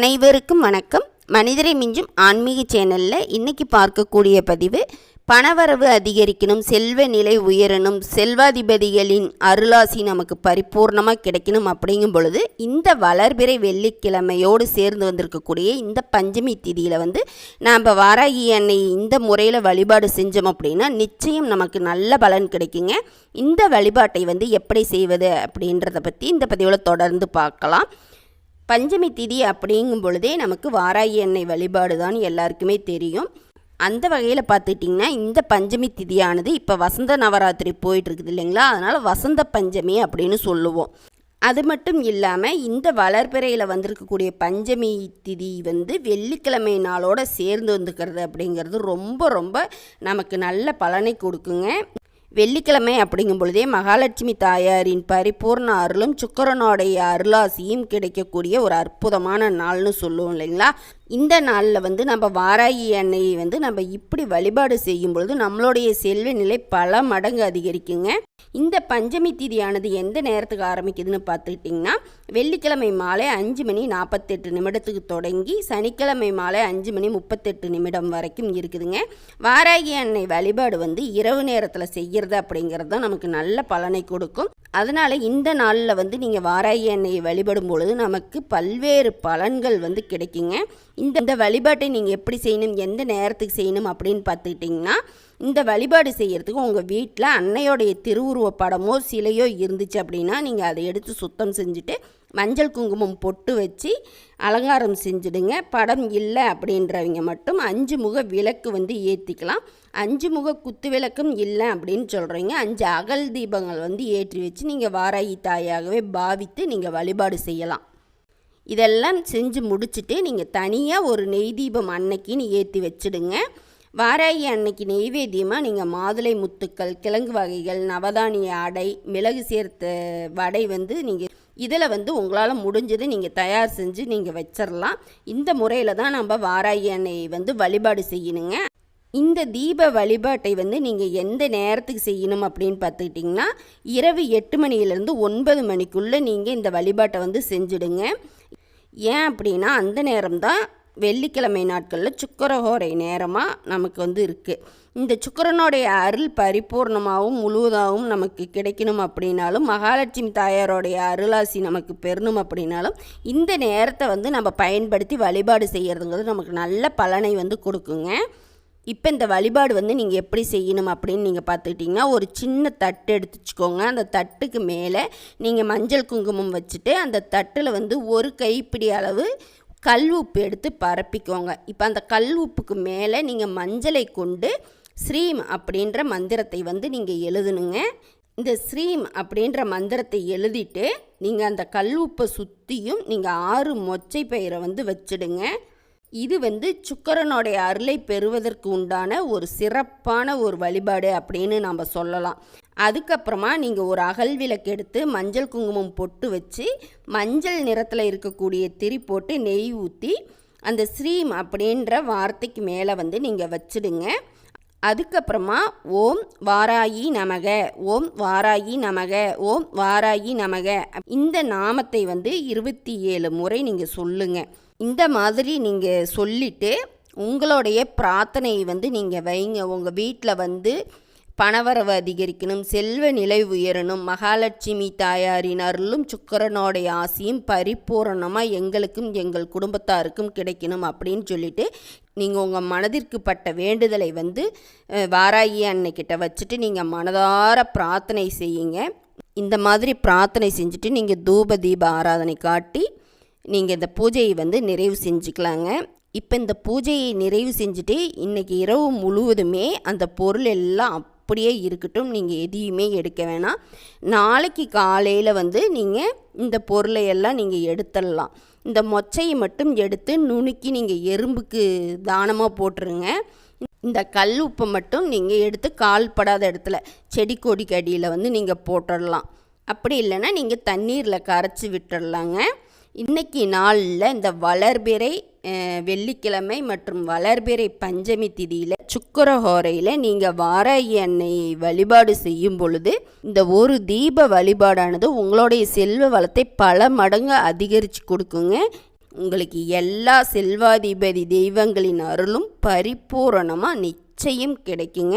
அனைவருக்கும் வணக்கம். மனிதரை மிஞ்சும் ஆன்மீக சேனலில் இன்றைக்கி பார்க்கக்கூடிய பதிவு பணவரவு அதிகரிக்கணும் செல்வ நிலை உயரணும் செல்வாதிபதிகளின் அருளாசி நமக்கு பரிபூர்ணமாக கிடைக்கணும் அப்படிங்கும் பொழுது இந்த வளர்பிறை வெள்ளிக்கிழமையோடு சேர்ந்து வந்திருக்கக்கூடிய இந்த பஞ்சமி திதியில் வந்து நாம் வாராகி அன்னை இந்த முறையில் வழிபாடு செஞ்சோம் அப்படின்னா நிச்சயம் நமக்கு நல்ல பலன் கிடைக்குங்க. இந்த வழிபாட்டை வந்து எப்படி செய்வது அப்படின்றத பற்றி இந்த பதிவில் தொடர்ந்து பார்க்கலாம். பஞ்சமி திதி அப்படிங்கும் பொழுதே நமக்கு வாராகி எண்ணெய் வழிபாடு தான் எல்லாருக்குமே தெரியும். அந்த வகையில் பார்த்துட்டிங்கன்னா இந்த பஞ்சமி திதியானது இப்போ வசந்த நவராத்திரி போயிட்டுருக்குது இல்லைங்களா? அதனால் வசந்த பஞ்சமி அப்படின்னு சொல்லுவோம். அது மட்டும் இல்லாமல் இந்த வளர்பிறையில் வந்திருக்கக்கூடிய பஞ்சமி திதி வந்து வெள்ளிக்கிழமை நாளோட சேர்ந்து வந்துக்கிறது அப்படிங்கிறது ரொம்ப ரொம்ப நமக்கு நல்ல பலனை கொடுக்குங்க. வெள்ளிக்கிழமை அப்படிங்கும் பொழுதே மகாலட்சுமி தாயாரின் பரிபூர்ண அருளும் சுக்கரனுடைய அருளாசியும் கிடைக்கக்கூடிய ஒரு அற்புதமான நாள்னு சொல்லுவோம் இல்லைங்களா? இந்த நாளில் வந்து நம்ம வாராகி எண்ணெயை வந்து நம்ம இப்படி வழிபாடு செய்யும் பொழுது நம்மளுடைய செல்வ நிலை பல மடங்கு அதிகரிக்குங்க. இந்த பஞ்சமி திதியானது எந்த நேரத்துக்கு ஆரம்பிக்குதுன்னு பார்த்துக்கிட்டிங்கன்னா வெள்ளிக்கிழமை மாலை அஞ்சு மணி நாற்பத்தெட்டு நிமிடத்துக்கு தொடங்கி சனிக்கிழமை மாலை அஞ்சு மணி முப்பத்தெட்டு நிமிடம் வரைக்கும் இருக்குதுங்க. வாராகி அன்னை வழிபாடு வந்து இரவு நேரத்தில் செய்கிறது அப்படிங்கிறது தான் நமக்கு நல்ல பலனை கொடுக்கும். அதனால் இந்த நாளில் வந்து நீங்கள் வாராகி எண்ணெயை வழிபடும் பொழுது நமக்கு பல்வேறு பலன்கள் வந்து கிடைக்குங்க. இந்த இந்த வழிபாட்டை நீங்கள் எப்படி செய்யணும் எந்த நேரத்துக்கு செய்யணும் அப்படின்னு பார்த்துக்கிட்டிங்கன்னா இந்த வழிபாடு செய்கிறதுக்கு உங்கள் வீட்டில் அன்னையோடைய திருவுருவ படமோ சிலையோ இருந்துச்சு அப்படின்னா நீங்கள் அதை எடுத்து சுத்தம் செஞ்சுட்டு மஞ்சள் குங்குமம் பொட்டு வச்சு அலங்காரம் செஞ்சுடுங்க. படம் இல்லை அப்படின்றவங்க மட்டும் அஞ்சு முக விளக்கு வந்து ஏற்றிக்கலாம் அஞ்சு முக குத்து விளக்கும் இல்லை அப்படின்னு சொல்கிறீங்க அஞ்சு அகல் தீபங்கள் வந்து ஏற்றி வச்சு நீங்கள் வாராகி தாயாகவே பாவித்து நீங்கள் வழிபாடு செய்யலாம். இதெல்லாம் செஞ்சு முடிச்சுட்டு நீங்கள் தனியாக ஒரு நெய் தீபம் அன்னைக்குன்னு ஏற்றி வச்சுடுங்க. வாராகி அன்னைக்கு நெய்வேத்தியமாக நீங்கள் மாதுளை முத்துக்கள் கிழங்கு வகைகள் நவதானிய அடை மிளகு சேர்த்த வடை வந்து நீங்கள் இதில் வந்து உங்களால் முடிஞ்சது நீங்கள் தயார் செஞ்சு நீங்கள் வச்சிடலாம் இந்த முறையில் தான் நம்ம வாராகி அன்னையை வந்து வழிபாடு செய்யணுங்க. இந்த தீப வழிபாட்டை வந்து நீங்கள் எந்த நேரத்துக்கு செய்யணும் அப்படின்னு பார்த்துக்கிட்டிங்கன்னா இரவு எட்டு மணியிலேருந்து ஒன்பது மணிக்குள்ளே நீங்கள் இந்த வழிபாட்டை வந்து செஞ்சுடுங்க. ஏன் அப்படின்னா அந்த நேரம்தான் வெள்ளிக்கிழமை நாட்களில் சுக்கரஹோரை நேரமாக நமக்கு வந்து இருக்குது இந்த சுக்கரனுடைய அருள் பரிபூர்ணமாகவும் முழுவதாகவும் நமக்கு கிடைக்கணும் அப்படின்னாலும் மகாலட்சுமி தாயாரோடைய அருளாசி நமக்கு பெறணும் அப்படின்னாலும் இந்த நேரத்தை வந்து நம்ம பயன்படுத்தி வழிபாடு செய்கிறதுங்கிறது நமக்கு நல்ல பலனை வந்து கொடுக்குங்க. இப்போ இந்த வழிபாடு வந்து நீங்கள் எப்படி செய்யணும் அப்படின்னு நீங்கள் பார்த்துக்கிட்டிங்கன்னா ஒரு சின்ன தட்டு எடுத்து வச்சுக்கோங்க அந்த தட்டுக்கு மேலே நீங்கள் மஞ்சள் குங்குமம் வச்சுட்டு அந்த தட்டில் வந்து ஒரு கைப்பிடி அளவு கல் உப்பு எடுத்து பரப்பிக்கோங்க. இப்போ அந்த கல் உப்புக்கு மேலே நீங்கள் மஞ்சளை கொண்டு ஸ்ரீம் அப்படின்ற மந்திரத்தை வந்து நீங்கள் எழுதணுங்க. இந்த ஸ்ரீம் அப்படின்ற மந்திரத்தை எழுதிட்டு நீங்கள் அந்த கல் உப்பை சுற்றியும் நீங்கள் ஆறு மொச்சை பயிரை வந்து வச்சிடுங்க. இது வந்து சுக்கரனுடைய அருளை பெறுவதற்கு உண்டான ஒரு சிறப்பான ஒரு வழிபாடு அப்படின்னு நம்ம சொல்லலாம். அதுக்கப்புறமா நீங்கள் ஒரு அகல் விளக்கு எடுத்து மஞ்சள் குங்குமம் பொட்டு வச்சு மஞ்சள் நிறத்தில் இருக்கக்கூடிய திரி போட்டு நெய் ஊற்றி அந்த ஸ்ரீம் அப்படின்ற வார்த்தைக்கு மேலே வந்து நீங்கள் வச்சிடுங்க. அதுக்கப்புறமா ஓம் வாராயி நமக ஓம் வாராயி நமக ஓம் வாராயி நமக. இந்த நாமத்தை வந்து இருபத்தி ஏழு முறை நீங்கள் சொல்லுங்கள் இந்த மாதிரி நீங்கள் சொல்லிவிட்டு உங்களுடைய பிரார்த்தனையை வந்து நீங்கள் வைங்க. உங்கள் வீட்டில் வந்து பணவரவு அதிகரிக்கணும் செல்வ நிலை உயரணும். மகாலட்சுமி தாயாரின் அருளும் சுக்கரனோடைய ஆசையும் பரிபூரணமாக எங்களுக்கும் எங்கள் குடும்பத்தாருக்கும் கிடைக்கணும் அப்படின்னு சொல்லிட்டு நீங்கள் உங்கள் மனதிற்கு பட்ட வேண்டுதலை வந்து வாராகி அன்னைக்கிட்ட வச்சுட்டு நீங்கள் மனதார பிரார்த்தனை செய்யுங்க. இந்த மாதிரி பிரார்த்தனை செஞ்சுட்டு நீங்கள் தூப தீப ஆராதனை காட்டி நீங்கள் இந்த பூஜையை வந்து நிறைவு செஞ்சுக்கலாங்க. இப்போ இந்த பூஜையை நிறைவு செஞ்சுட்டு இன்றைக்கி இரவு முழுவதுமே அந்த பொருள் எல்லாம் அப்படியே இருக்கட்டும் நீங்கள் எதையுமே எடுக்க வேணாம். நாளைக்கு காலையில் வந்து நீங்கள் இந்த பொருளை எல்லாம் நீங்கள் எடுத்துடலாம். இந்த மொச்சையை மட்டும் எடுத்து நுணுக்கி நீங்கள் எறும்புக்கு தானமாக போட்டுருங்க. இந்த கல் உப்பை மட்டும் நீங்கள் எடுத்து கால் படாத இடத்துல செடி கொடிக்கு அடியில் வந்து நீங்கள் போட்டுடலாம். அப்படி இல்லைன்னா நீங்கள் தண்ணீரில் கரைச்சி விட்டுடலாங்க. இன்னைக்கு நாளில் இந்த வளர்பிறை வெள்ளிக்கிழமை மற்றும் வளர்பிறை பஞ்சமி திதியில் சுக்கரஹோரையில் நீங்கள் வாராகி அன்னை வழிபாடு செய்யும் பொழுது இந்த ஒரு தீப வழிபாடானது உங்களுடைய செல்வ வளத்தை பல மடங்கு அதிகரித்து கொடுக்குங்க. உங்களுக்கு எல்லா செல்வாதிபதி தெய்வங்களின் அருளும் பரிபூரணமாக நிச்சயம் கிடைக்குங்க.